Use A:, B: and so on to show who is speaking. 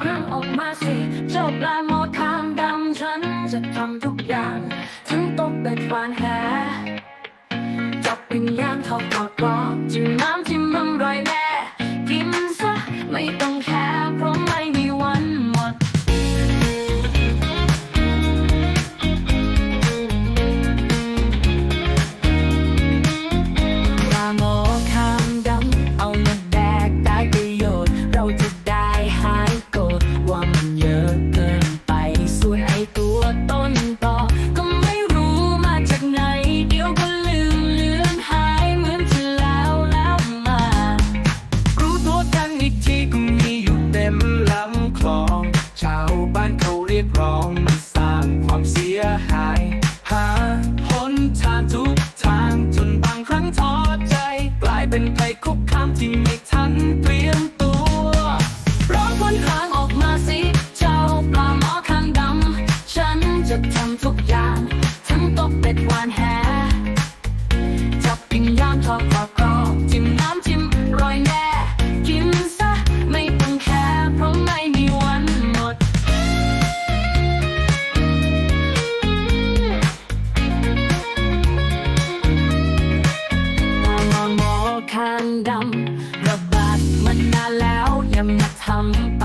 A: ำห้างออกมาสิ เจ้าปลาหมอคางดำฉันจะทำทุกอย่างทั้งตกเป็ดวานแหจับเป็นยาณทอดกอดกรอบจิ้มน้ำจิ้มอร่อยแน่กินซะไม่ต้องแคร์ ท้
B: อใจ กลายเป็นภัยคุกคามที่ไม่ทันเตรียมตัว
A: ร้องพ้นหางออกมาสิ เจ้าปลาหมอคางดำ ฉันจะทำทุกำระบาดมันนานแล้วอย่ามาทำ